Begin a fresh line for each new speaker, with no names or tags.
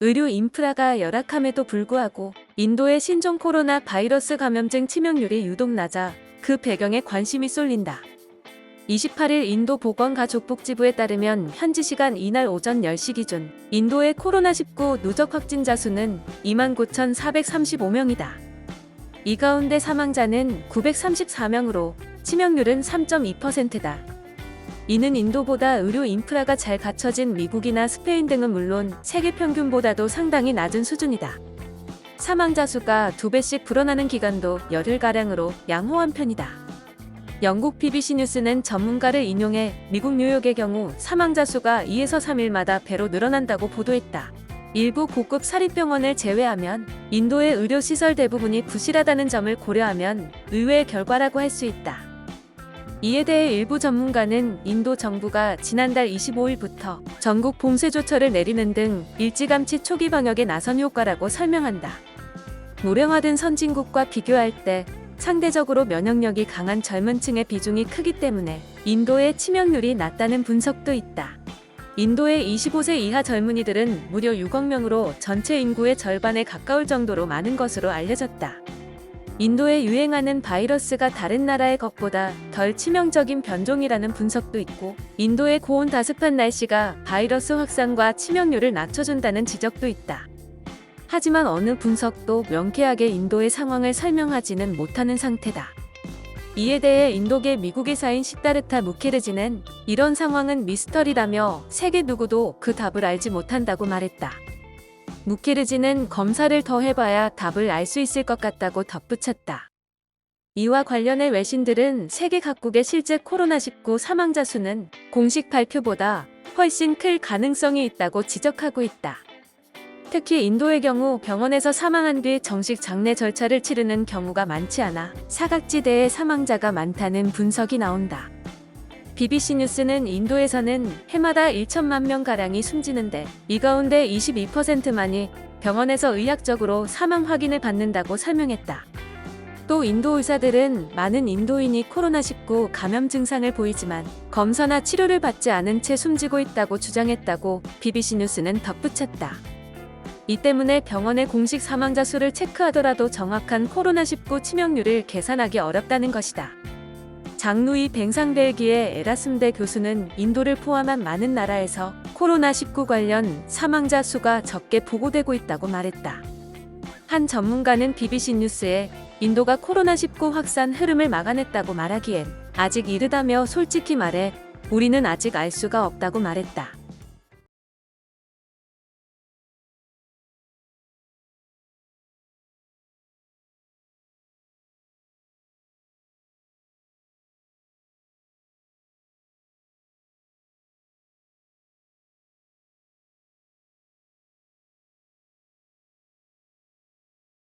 의료 인프라가 열악함에도 불구하고 인도의 신종 코로나 바이러스 감염증 치명률이 유독 낮아 그 배경에 관심이 쏠린다. 28일 인도 보건가족복지부에 따르면 현지 시간 이날 오전 10시 기준 인도의 코로나19 누적 확진자 수는 29,435명이다. 이 가운데 사망자는 934명으로 치명률은 3.2%다. 이는 인도보다 의료 인프라가 잘 갖춰진 미국이나 스페인 등은 물론 세계 평균보다도 상당히 낮은 수준이다. 사망자 수가 두 배씩 불어나는 기간도 열흘가량으로 양호한 편이다. 영국 BBC 뉴스는 전문가를 인용해 미국 뉴욕의 경우 사망자 수가 2에서 3일마다 배로 늘어난다고 보도했다. 일부 고급 사립병원을 제외하면 인도의 의료시설 대부분이 부실하다는 점을 고려하면 의외의 결과라고 할 수 있다. 이에 대해 일부 전문가는 인도 정부가 지난달 25일부터 전국 봉쇄 조처를 내리는 등 일찌감치 초기 방역에 나선 효과라고 설명한다. 노령화된 선진국과 비교할 때 상대적으로 면역력이 강한 젊은 층의 비중이 크기 때문에 인도의 치명률이 낮다는 분석도 있다. 인도의 25세 이하 젊은이들은 무려 6억 명으로 전체 인구의 절반에 가까울 정도로 많은 것으로 알려졌다. 인도에 유행하는 바이러스가 다른 나라의 것보다 덜 치명적인 변종이라는 분석도 있고, 인도의 고온 다습한 날씨가 바이러스 확산과 치명률을 낮춰준다는 지적도 있다. 하지만 어느 분석도 명쾌하게 인도의 상황을 설명하지는 못하는 상태다. 이에 대해 인도계 미국의 사인 시다르타 무케르지는 이런 상황은 미스터리라며 세계 누구도 그 답을 알지 못한다고 말했다. 무케르지는 검사를 더 해봐야 답을 알 수 있을 것 같다고 덧붙였다. 이와 관련해 외신들은 세계 각국의 실제 코로나19 사망자 수는 공식 발표보다 훨씬 클 가능성이 있다고 지적하고 있다. 특히 인도의 경우 병원에서 사망한 뒤 정식 장례 절차를 치르는 경우가 많지 않아 사각지대에 사망자가 많다는 분석이 나온다. BBC 뉴스는 인도에서는 해마다 1천만 명가량이 숨지는데 이 가운데 22%만이 병원에서 의학적으로 사망 확인을 받는다고 설명했다. 또 인도 의사들은 많은 인도인이 코로나19 감염 증상을 보이지만 검사나 치료를 받지 않은 채 숨지고 있다고 주장했다고 BBC 뉴스는 덧붙였다. 이 때문에 병원의 공식 사망자 수를 체크하더라도 정확한 코로나19 치명률을 계산하기 어렵다는 것이다. 장루이 뱅상벨기의 에라슴대 교수는 인도를 포함한 많은 나라에서 코로나19 관련 사망자 수가 적게 보고되고 있다고 말했다. 한 전문가는 BBC 뉴스에 인도가 코로나19 확산 흐름을 막아냈다고 말하기엔 아직 이르다며 솔직히 말해 우리는 아직 알 수가 없다고 말했다.